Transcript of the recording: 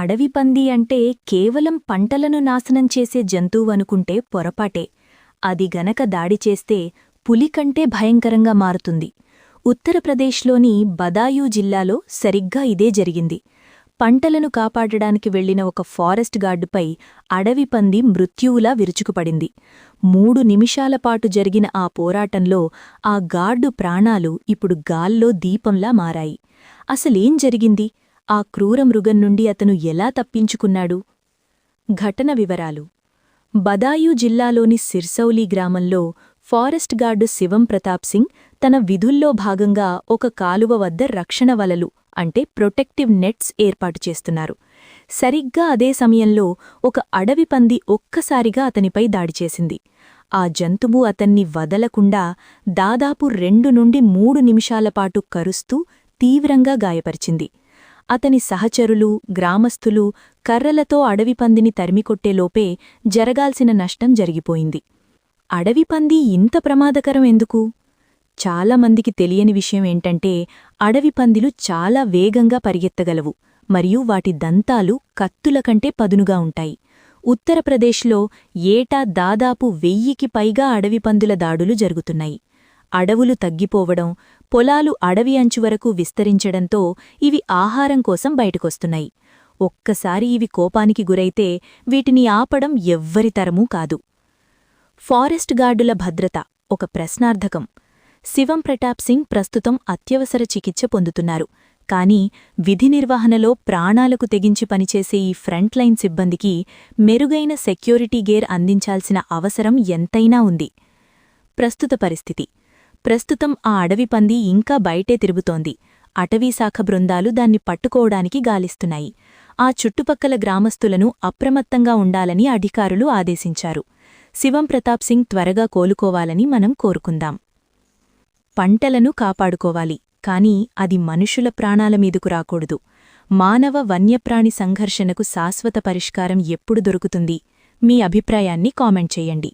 అడవిపంది అంటే కేవలం పంటలను నాశనం చేసే జంతువనుకుంటే పొరపాటే. అది గనక దాడి చేస్తే పులికంటే భయంకరంగా మారుతుంది. ఉత్తరప్రదేశ్లోని బదాయూ జిల్లాలో సరిగ్గా ఇదే జరిగింది. పంటలను కాపాడడానికి వెళ్ళిన ఒక ఫారెస్ట్ గార్డుపై అడవి పంది మృత్యువులా విరుచుకుపడింది. మూడు నిమిషాలపాటు జరిగిన ఆ పోరాటంలో ఆ గార్డు ప్రాణాలు ఇప్పుడు గాల్లో దీపంలా మారాయి. అసలేం జరిగింది? ఆ క్రూర మృగం నుండి అతను ఎలా తప్పించుకున్నాడు? ఘటన వివరాలు. బదాయు జిల్లాలోని సిర్సౌలీ గ్రామంలో ఫారెస్ట్ గార్డు శివం ప్రతాప్ సింగ్ తన విధుల్లో భాగంగా ఒక కాలువ వద్ద రక్షణ వలలు అంటే ప్రొటెక్టివ్ నెట్స్ ఏర్పాటు చేస్తున్నారు. సరిగ్గా అదే సమయంలో ఒక అడవి పంది ఒక్కసారిగా అతనిపై దాడి చేసింది. ఆ జంతువు అతన్ని వదలకుండా దాదాపు రెండు నుండి మూడు నిమిషాలపాటు కరుస్తూ తీవ్రంగా గాయపరిచింది. అతని సహచరులు గ్రామస్థులు కర్రలతో అడవిపందిని తరిమికొట్టేలోపే జరగాల్సిన నష్టం జరిగిపోయింది. అడవిపంది ఇంత ప్రమాదకరం ఎందుకు? చాలామందికి తెలియని విషయం ఏంటంటే అడవిపందిలు చాలా వేగంగా పరిగెత్తగలవు మరియు వాటి దంతాలు కత్తుల కంటే పదునుగా ఉంటాయి. ఉత్తరప్రదేశ్లో ఏటా దాదాపు వెయ్యికి పైగా అడవిపందుల దాడులు జరుగుతున్నాయి. అడవులు తగ్గిపోవడం పొలాలు అడవి అంచువరకు విస్తరించడంతో ఇవి ఆహారం కోసం బయటకొస్తున్నాయి. ఒక్కసారి ఇవి కోపానికి గురైతే వీటిని ఆపడం ఎవ్వరితరమూ కాదు. ఫారెస్ట్ గార్డుల భద్రత ఒక ప్రశ్నార్థకం. శివం ప్రతాప్ సింగ్ ప్రస్తుతం అత్యవసర చికిత్స పొందుతున్నారు. కానీ విధి నిర్వహణలో ప్రాణాలకు తెగించి పనిచేసే ఈ ఫ్రంట్లైన్ సిబ్బందికి మెరుగైన సెక్యూరిటీ గేర్ అందించాల్సిన అవసరం ఎంతైనా ఉంది. ప్రస్తుత పరిస్థితి. ప్రస్తుతం ఆ అడవి పంది ఇంకా బయటే తిరుగుతోంది. అటవీశాఖ బృందాలు దాన్ని పట్టుకోవడానికి గాలిస్తున్నాయి. ఆ చుట్టుపక్కల గ్రామస్తులను అప్రమత్తంగా ఉండాలని అధికారులు ఆదేశించారు. శివం ప్రతాప్ సింగ్ త్వరగా కోలుకోవాలని మనం కోరుకుందాం. పంటలను కాపాడుకోవాలి కాని అది మనుషుల ప్రాణాల మీదకు రాకూడదు. మానవ వన్యప్రాణి సంఘర్షణకు శాశ్వత పరిష్కారం ఎప్పుడు దొరుకుతుంది? మీ అభిప్రాయాన్ని కామెంట్ చెయ్యండి